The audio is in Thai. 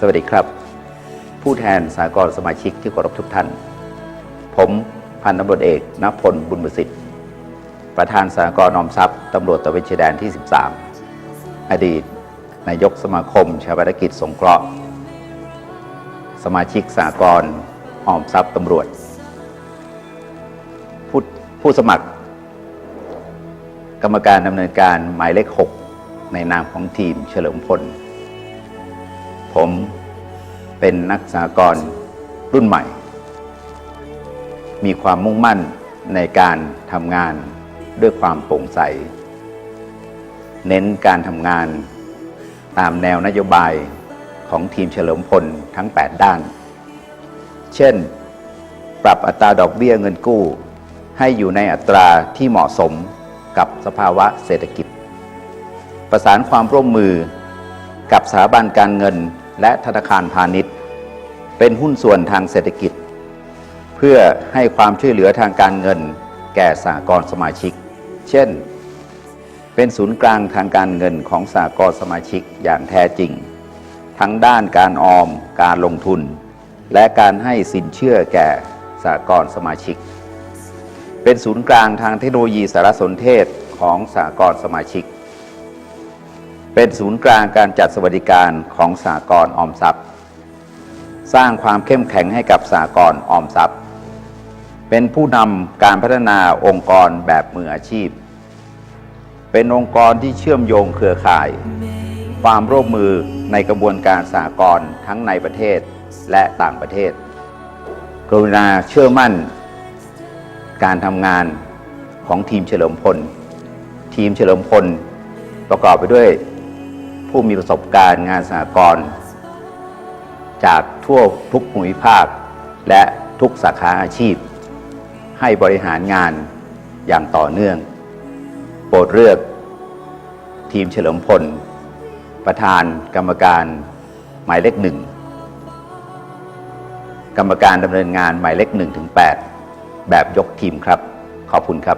สวัสดีครับ ผู้แทนสากลสมาชิกที่เคารพทุกท่าน ผมพันตำรวจเอกนพลบุญประสิทธิ์ ประธานสากลออมทรัพย์ตำรวจตะเวนชายแดนที่ 13 อดีต นายกสมาคมชาวบารกิจสงเคราะห์ สมาชิกสากลออมทรัพย์ตำรวจ ผู้ผู้สมัคร กรรมการดำเนินการหมายเลข 6 ในนามของทีมเฉลิมพล ผมเป็นนักสากลรุ่นใหม่ มีความมุ่งมั่นในการทำงานด้วยความโปร่งใส เน้นการทำงานตามแนวนโยบายของทีมเฉลิมพลทั้ง 8 ด้าน เช่น ปรับอัตราดอกเบี้ยเงินกู้ ให้อยู่ในอัตราที่เหมาะสมกับสภาวะเศรษฐกิจ ประสานความร่วมมือกับสถาบันการเงิน และธนาคารพาณิชย์ เป็นหุ้นส่วนทางเศรษฐกิจ เพื่อให้ความช่วยเหลือทางการเงิน แก่สหกรณ์สมาชิก เช่น เป็นศูนย์กลางทางการเงินของสหกรณ์สมาชิกอย่างแท้จริง ทั้งด้านการออม การลงทุน และการให้สินเชื่อแก่สหกรณ์สมาชิก เป็นศูนย์กลางทางเทคโนโลยีสารสนเทศของสหกรณ์สมาชิก เป็นศูนย์กลางการจัดสวัสดิการของสหกรณ์ออมทรัพย์ สร้างความเข้มแข็งให้กับสหกรณ์ออมทรัพย์ เป็นผู้นำการพัฒนาองค์กรแบบมืออาชีพ เป็นองค์กรที่เชื่อมโยงเครือข่าย ความร่วมมือในกระบวนการสหกรณ์ทั้งในประเทศและต่างประเทศ กรุณาเชื่อมั่น การทำงานของทีมเฉลิมพล ทีมเฉลิมพลประกอบไปด้วย ผู้มีประสบการณ์งานสหกรณ์จากทั่วทุกภูมิภาค และทุกสาขาอาชีพ ให้บริหารงานอย่างต่อเนื่อง โปรดเลือกทีมเฉลิมพล ประธานกรรมการหมายเลขหนึ่งกรรมการดำเนินงานหมายเลขหนึ่งถึงแปดแบบยกทีมครับ ขอบคุณครับ